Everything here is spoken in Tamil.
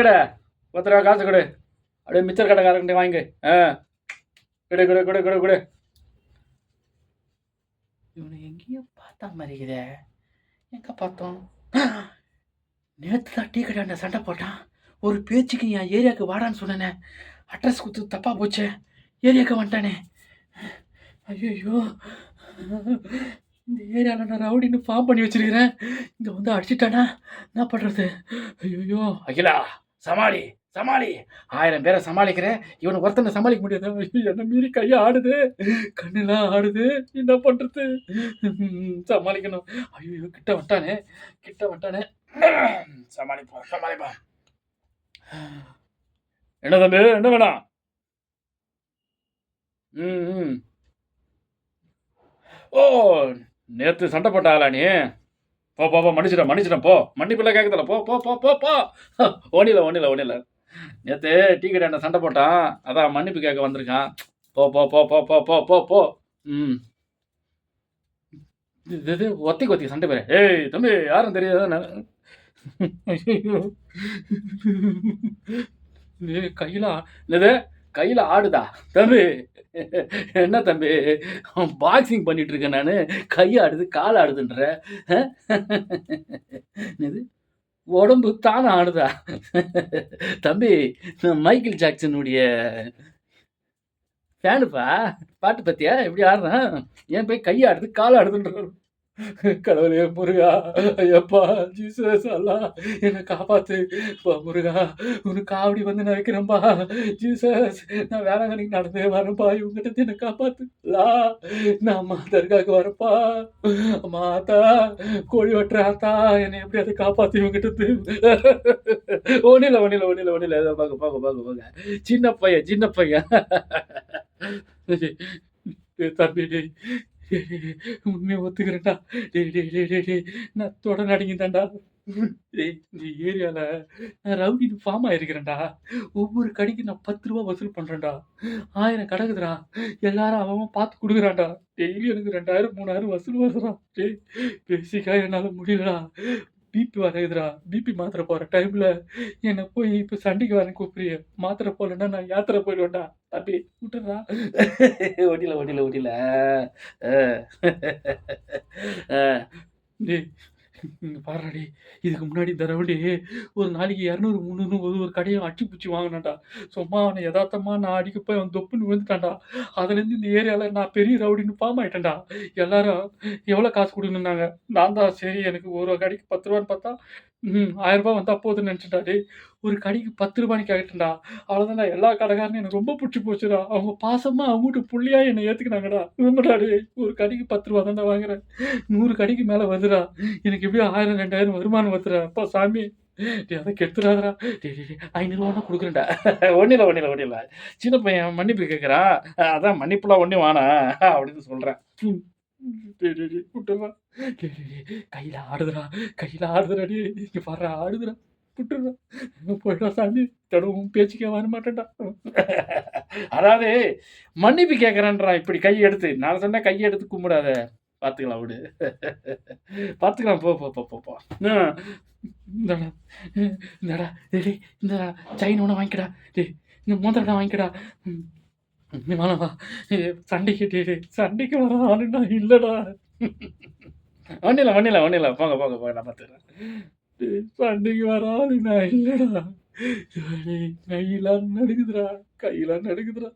கடை. பத்து ரூபா காசு கொடு. அப்படியே மிச்சர் கடைக்காரங்கிட்ட வாங்கி ஆ. கொடு கொடு கொடு கொடு கொடு. இவனை எங்கேயோ பார்த்தா மாதிரிக்குதே எங்கே பார்த்தோம்? நேற்று தான் டீ கடையாண்ட சண்டை போட்டான். ஒரு பேச்சுக்கு என் ஏரியாவுக்கு வாடான்னு சொன்னேனே. அட்ரஸ் கொடுத்து தப்பாக போச்சே. ஏரியாவுக்கு வந்துட்டானே. ஐயோ இந்த ஏரியாவில் நான் ரவுடின்னு ஃபார்ம் பண்ணி வச்சிருக்கிறேன். இங்கே வந்து அடிச்சிட்டானா? என்ன பண்ணுறது ஐயோ அகிலா. சமாளி சமாளி. ஆயிரம் பேரை சமாளிக்கிறேன். இவனை ஒருத்தனை சமாளிக்க முடியாது. என்ன மீறி கையை ஆடுது. கண்ணெல்லாம் ஆடுது. என்ன பண்ணுறது சமாளிக்கணும். ஐயோ கிட்ட வட்டானே கிட்ட வட்டானே சமாளிப்பா சமாளிப்பா என்ன தம்பி? என்ன வேணாம் ம் ம். ஓ நேற்று சண்டை போட்டாளா நீ? போ போ போ மன்னிச்சிடும் போ மன்னிப்பில்ல கேட்கல போ போ போ போ போ ஒன்றில் ஒன்றில் ஒன்றில் நேற்று டீ கடை சண்டை போட்டான் அதான் மன்னிப்பு கேட்க வந்திருக்கான் போ போ போ போ போ போ போ போ ம் இது இது ஒத்திக்கு ஒத்திக்கு சண்டை பேர் ஏய் தம்பி யாரும் தெரியாத ஐயோ ஏய் கையில் இது கையில் ஆடுதா? தம்பி. என்ன தம்பி? பாக்ஸிங் பண்ணிட்டு இருக்கேன் நான். கை ஆடுது கால் ஆடுதுன்ற. இது உடம்பு தானே ஆடுதா? தம்பி நான் மைக்கேல் ஜாக்சனுடைய ஃபேனுப்பா பாட்டு பத்தியா? எப்படி ஆடுறான்? ஏன் போய் கை ஆடுது கால் ஆடுதுன்ற கடவுளே முருகா ஐயப்பா ஜீசஸ் அல்லா என்னை காப்பாத்து. பா முருகா உனக்கு காவடி வந்து நான் வைக்கிறேன்பா. ஜீசஸ் நான் வேளாங்கண்ணிக்கு நடந்தே வரேன்ப்பா இவங்ககிட்ட என்னை காப்பாத்து. லா நான் அம்மா தர்காவுக்கு வரப்பா மாதா கோழி வெட்டுற என்னை எப்படி அதை காப்பாத்து இவங்ககிட்ட ஒன்னில ஒன்னில ஒன்னில ஒன்னில ஏதோ பார்க்க பார்க்க பார்க்க பார்க்க சின்ன பையன் சின்ன பையன். தம்பி உண்மையை ஒத்துக்கிறேன்டா. டேய் டேய் டேய் டே டே நான் தொட நடிங்கிட்டேன்டா டேய் இந்த ஏரியாவில் நான் ரவுடின்னு ஃபார்ம் ஆயிருக்கிறேன்டா. ஒவ்வொரு கடைக்கு நான் பத்து ரூபா வசூல் பண்ணுறேன்டா ஆயிரம் கிடக்குதுடா. எல்லாரும் அவன் அவன் பார்த்து கொடுக்குறான்டா. டெய்லி எனக்கு ரெண்டாயிரம் மூணாயிரம் வசூல் வருதுடா. டேய் பேசிக்காக என்னால் முடியலடா. பிபி வரையுதுடா. பிபி மாத்திரை போகிற டைமில் என்னை போய் இப்போ சண்டைக்கு வரேன் கூப்பிடுறிய. மாத்திரை போடலன்னா நான் யாத்திரை போயிடுவேன்டா. தம்பி விட்டுறா ஒடியில ஒடியில ஒடியில டேய் இங்கே பாருடி இதுக்கு முன்னாடி இந்த ஒரு நாளைக்கு இரநூறு முந்நூறு ஒரு ஒரு கடையை அடிச்சு பிடிச்சி வாங்கினான்டா. சும்மா அவனை யதார்த்தமாக நான் அடிக்க போய் அவன் தொப்புன்னு விழுந்துட்டான்டா. அதுலேருந்து இந்த ஏரியாவில் நான் பெரிய ரவுடின்னு ஃபார்ம் ஆயிட்டேன்டா. எல்லாரும் எவ்வளோ காசு கொடுங்கன்னாங்க. நான் தான் சரி எனக்கு ஒரு கடைக்கு பத்து ரூபான்னு பார்த்தா ம் ஆயிரரூபா வந்தால் போதுன்னு நினச்சிட்டாடி ஒரு கடைக்கு பத்து ரூபாய்க்கு கேட்டேன்டா அவ்வளோதான்டா எல்லா கடைக்காரனும் எனக்கு ரொம்ப பிடிச்சி போச்சுடா. அவங்க பாசமாக அவங்ககிட்ட புள்ளியாக என்னை ஏற்றுக்கினாங்கடா உண்மைடா ஒரு கடைக்கு பத்து ரூபா தான்டா வாங்குறேன். நூறு கடைக்கு மேலே வருதுடா. எனக்கு எப்படியும் ஆயிரம் ரெண்டாயிரம் வருமானம் வருதுடா அப்பா சாமி. டே அதை கெடுத்துடாதடா டே டே ஐநூறுவானா கொடுக்குறேன்டா. ஒன்றில் ஒன்றில் ஒன்றில் சின்ன பையன் மன்னிப்பு கேட்குறான் அதான் மன்னிப்புலாம் ஒன்றே வானா அப்படின்னு சொல்கிறேன் டேய் டே டே கையில் ஆடுதுடா. கையில் ஆடுதுடா டே இங்கே பாரு ஆடுதுடா. புட்டுறா. போயிடா சாமி. தடவும் பேச்சுக்கே வர மாட்டேன்டா. அதாவது மன்னிப்பு கேட்குறேன்றா இப்படி கை எடுத்து நான் சொன்னேன் கையை எடுத்து கும்பிடாத. பார்த்துக்கலாம் விடு. பார்த்துக்கலாம் போ போ போ போ போ. இந்தடா. இந்தடா. இந்தாடா. இந்த செயின் ஒன்று வாங்கிக்கடா. டேய் இந்த மோதிரடா வாங்கிக்கடா. ம், நீ சண்டைக்கு டேய் சண்டைக்கு வர இல்லைடா. ஒன்றில்ல ஒன்றில்ல ஒன்றில்ல போங்க போங்க போங்க நான் பார்த்துக்கிறேன் சண்டைக்கு வர ஆளுடா இல்லைடா. டேய், கையெல்லாம் நடுக்குதுடா கையெல்லாம் நடுக்குதுடா